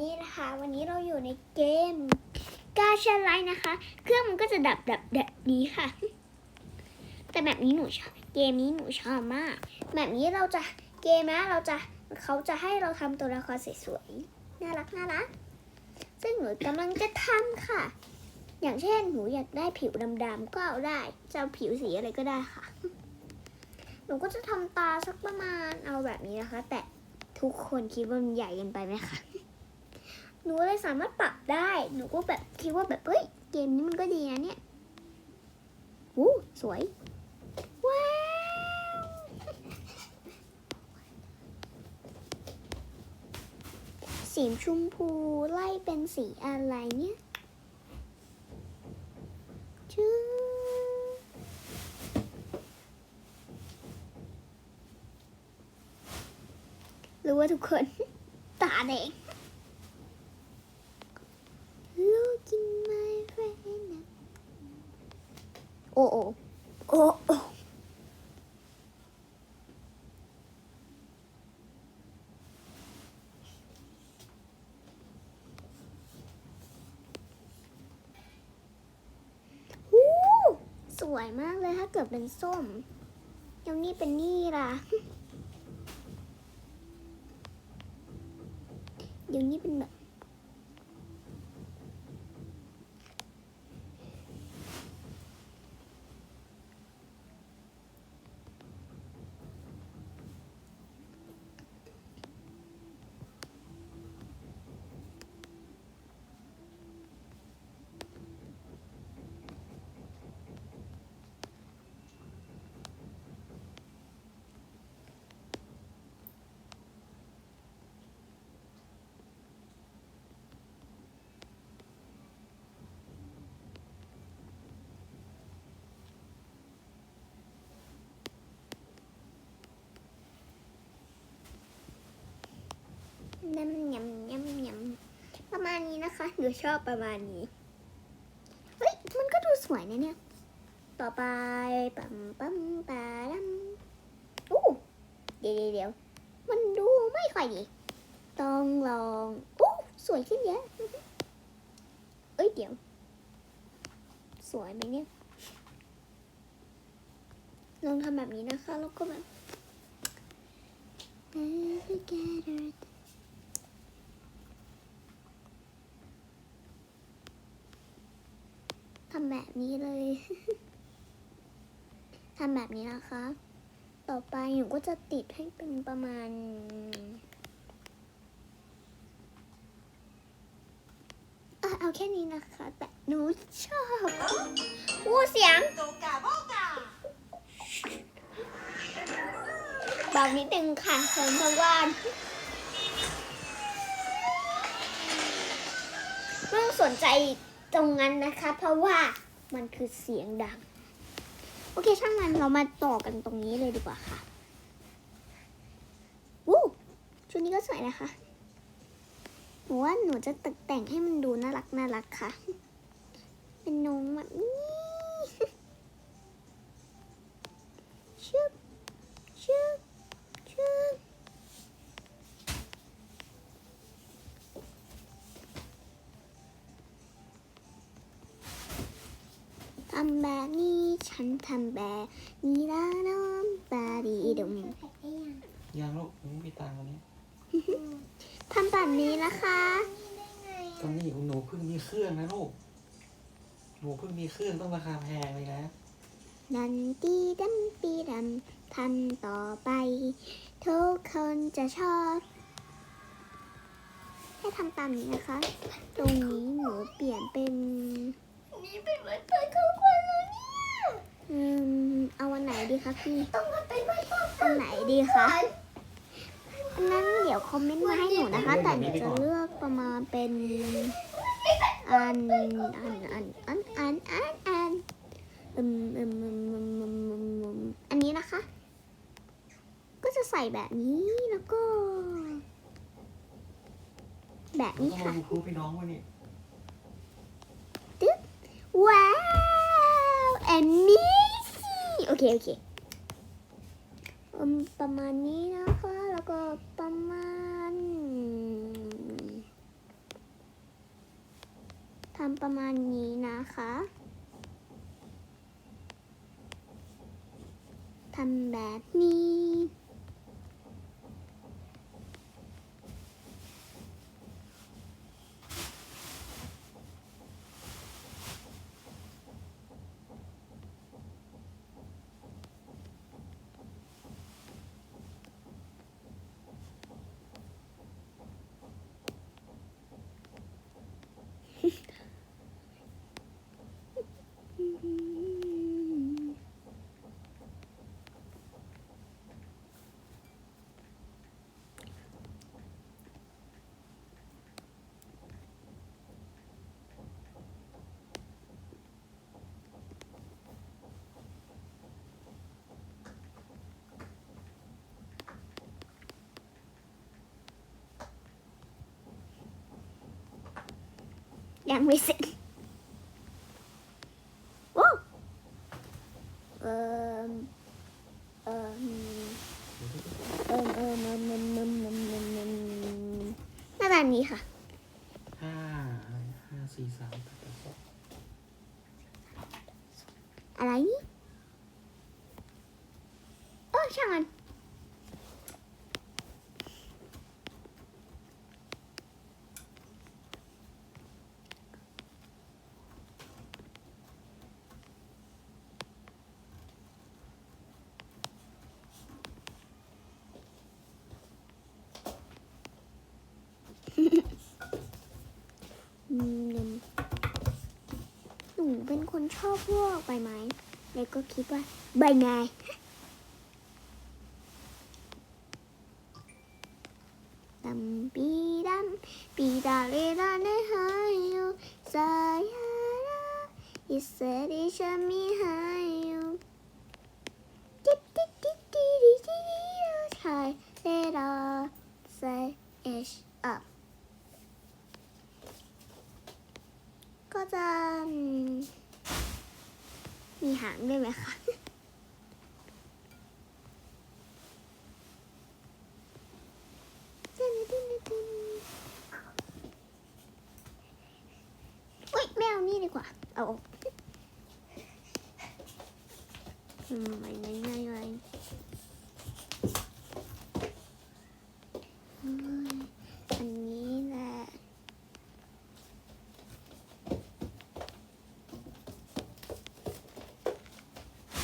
นี่นะคะ วันนี้เราอยู่ในเกมกาชาไลนะคะ เครื่องมันก็จะดับดับแบบนี้ค่ะ แต่แบบนี้หนูชอบเกมนี้หนูชอบมาก แบบนี้เราจะเกมนะเราจะเขาจะให้เราทำตัวละครสวยๆน่ารักน่ารักซึ่งหนูกำลังจะทำค่ะ อย่างเช่นหนูอยากได้ผิวดำๆก็เอาได้จะเอาผิวสีอะไรก็ได้ค่ะ หนูก็จะทำตาสักประมาณเอาแบบนี้นะคะ แต่ทุกคนคิดว่ามันใหญ่เกินไปไหมคะ หนูเลยสามารถปรับได้ หนูก็แบบคิดว่าแบบเฮ้ย เกมนี้มันก็ดีนะเนี่ยอู้สวย ว้าว สีชมพูไล่เป็นสีอะไรเนี่ยชื่อรู้ว่าทุกคนตาแดง Look in my friend โอ้โอ้โอ้โอ้หู สวยมากเลยถ้าเกิดเป็นส้มยังนี่เป็นนี่ล่ะเดี๋ยวนี้เป็นแบบ ยำยำยำยำประมาณนี้นะคะหนูชอบประมาณนี้ เฮ้ย มันก็ดูสวยนะเนี่ย ต่อไปปั๊มปั๊มปาดัมอู้เดี๋ยวเดี๋ยวเดี๋ยวมันดูไม่ค่อยดี ต้องลองอู้สวยขึ้นเยอะเอ้ยเดี๋ยว สวยไหมเนี่ย ลองทำแบบนี้นะคะ แล้วก็แบบ Together ทำแบบนี้เลยทำแบบนี้นะคะ ต่อไปหนูก็จะติดให้เป็นประมาณอะเอาแค่นี้นะคะ แต่หนูชอบอู้เสียง Toca boca. เบานิดนึงค่ะเชิญทวานไม่ต้องสนใจ ตรงนั้นนะคะ เพราะว่ามันคือเสียงดัง โอเคช่างมันเรามาต่อกันตรงนี้เลยดีกว่าค่ะวู้ชุดนี้ก็สวยนะคะหนูว่าหนูจะตกแต่งให้มันดูน่ารักน่ารักค่ะ เป็นนมแบบนี้ชึบชึบ แบบนี้ ฉันทำแบบนี้ละน้องบาดีดมยังลูกยังไม่มีตังค์วันนี้ทำแบบนี้นะคะตอนนี้หนูเพิ่งมีเครื่องนะลูก หนูเพิ่งมีเครื่องต้องราคาแพงเลยนะดันตีดำปีดำทำต่อไป ทุกคนจะชอบ ให้ทำตามนี้นะคะตรงนี้หนูเปลี่ยนเป็น นี่เป็นวันเกิดของขวัญแล้วเนี่ย อืมเอาวันไหน ดีคะพี่ต้องมาเป็นวันเกิดอันไหนดีคะอันนั้นเดี๋ยวคอมเมนต์มาให้หนูนะคะ แต่หนูจะเลือกประมาณเป็นอันอันอันอันอันอันอันอืมอืมอืมอืมอืมอืมอืมอันนี้นะคะ ก็จะใส่แบบนี้แล้วก็ แบบหนูนี้ต้องค่ะมาดูครูพี่น้องวันนี้ว้าวแอมมี่โอเค โอเคอืม ประมาณนี้นะคะ แล้วก็ประมาณทำประมาณนี้นะคะทำแบบนี้ ยังไม่เสร็จ เป็นคนชอบพวกใบไม้ แล้วก็คิดว่าใบไม้ดำปีดำปีดาเรดาเนหายโยสายาลาอิสริชามิหายโยจิ๊ดจิ๊ดจิ๊ดจิ๊ดจิ๊ดจิ๊ดใช่เรดาเซเอชอัพก็จะ มีหางด้วยไหมคะอุ้ยไม่เอานี่ดีกว่า เอาออกทำไมง่ายง่ายเลยอืมอันนี้แหละ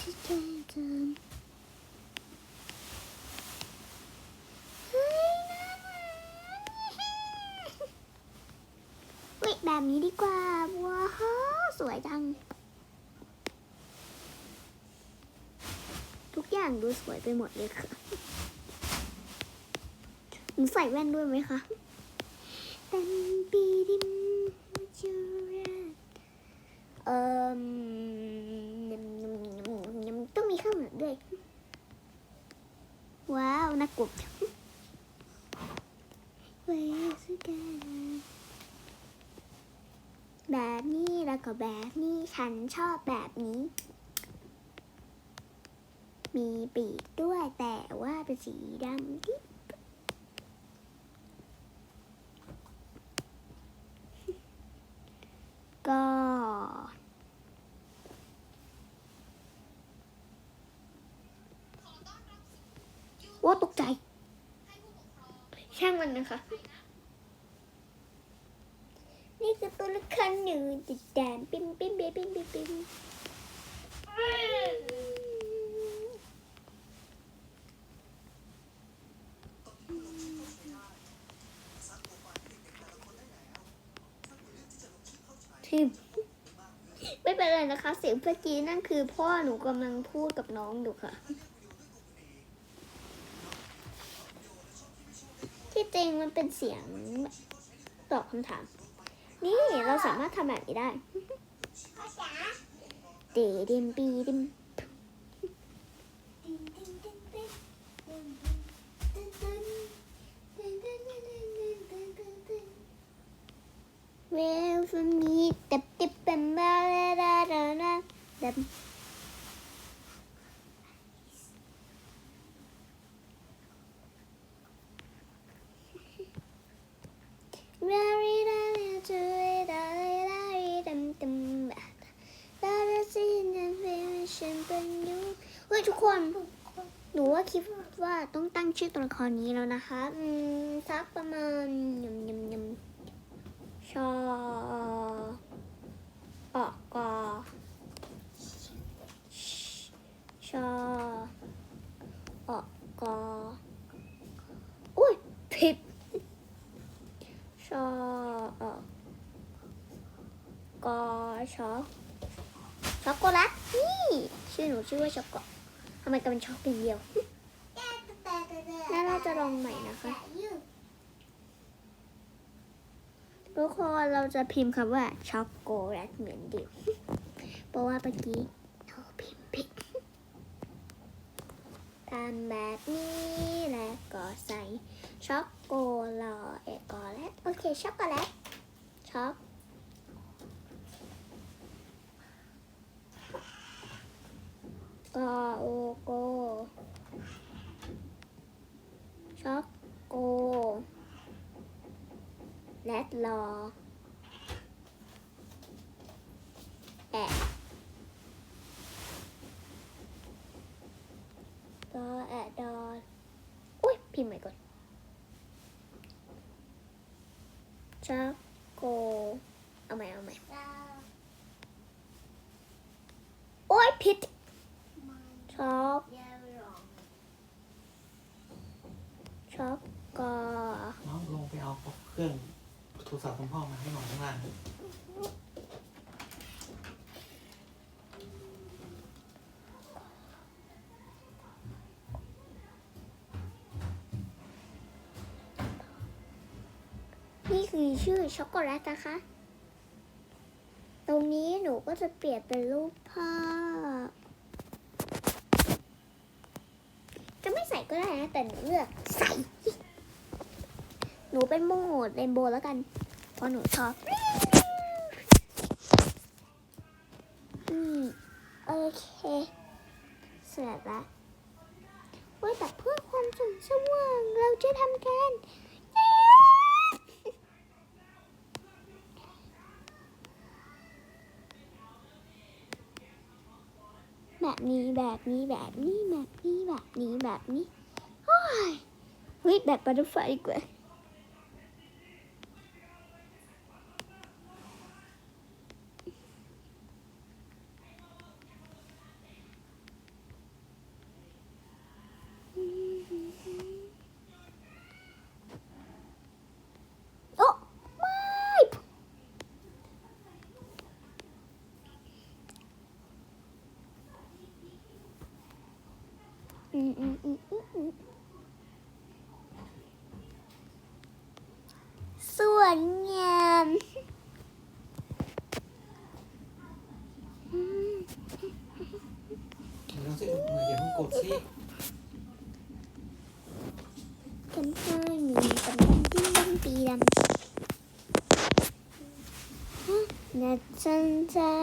ที่แกจำเฮ้ยน่ารักวิ แบบนี้ดีกว่าว้าวสวยจัง ทุกอย่างดูสวยไปหมดเลยค่ะหนูใส่แว่นด้วยไหมคะเต็มปีดิมจูรเอ่มยำยำยำต้องมีข้าวเหนียวด้วย ว้าวน่ากลัวจังเวสกัน แบบนี้แล้วก็แบบนี้ ฉันชอบแบบนี้ มีปีกด้วยแต่ว่าเป็นสีดำดิก็ว่าตกใจ ช่างมันนะคะ นี่คือตัวละครหนึ่งติดแดนปิ๊มปิ๊มปิ๊มปิ๊มปิ๊มปิ๊มทิมไม่เป็นไรนะคะ เสียงเมื่อกี้นั่นคือพ่อหนูกำลังพูดกับน้องอยู่ค่ะ ที่จริงมันเป็นเสียงตอบคำถาม นี่เราสามารถทำแบบนี้ได้เดมปีดมเวลฟมีต็บติบเป็นบาเลดาดาดา ยทุกคน หนูว่าคิดว่าต้องตั้งชื่อตัวละครนี้แล้วนะคะ อืมสักประมาณยำยำยำชอปอกอชอปอกออุ้ยผิดชอออกอชอช็อกโกแลตนี่ ชื่อหนูชื่อว่าช็อกโก ไมกันเป็นช็อกอย่างเดียว แล้วเราจะลองใหม่นะคะ ทุกคนเราจะพิมพ์คำว่าช็อกโกแลตเหมือนเดิมเพราะว่าเมื่อกี้เราพิมพ์ผิดทำแบบนี้แล้วก็ใส่ช็อกโกแลตก่อนแล้วโอเคช็อกโกแลตช็อก โกโอโกช็อกโกแลดรอแอะดอแอะดออุ้ยพิมพ์ใหม่ก่อนช็อกโก เอาใหม่เอาใหม่โอ้ยผิด ช็อกช็อกโกน้องลงไปเอาเครื่องโทรศัพท์คุณพ่อมาให้หน่อยข้างล่างนี่คือชื่อช็อกโกแลตนะคะ ตรงนี้หนูก็จะเปลี่ยนเป็นรูปภาพ จะไม่ใส่ก็ได้นะ แต่หนูเลือกใส่หนูเป็นโหดเรนโบว์แล้วกัน เพราะหนูชอบอืมโอเค เสร็จแล้วเว้แต่เพื่อความสงสว่างเราจะทำการแบบนี้แบบนี้แบบนี้แบบนี้แบบนี้แบบนี้ โอ้ยเฮ้ย แบบบัตเตอร์ไฟดีกว่าโอ้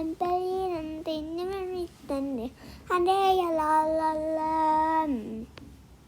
ไม่อืม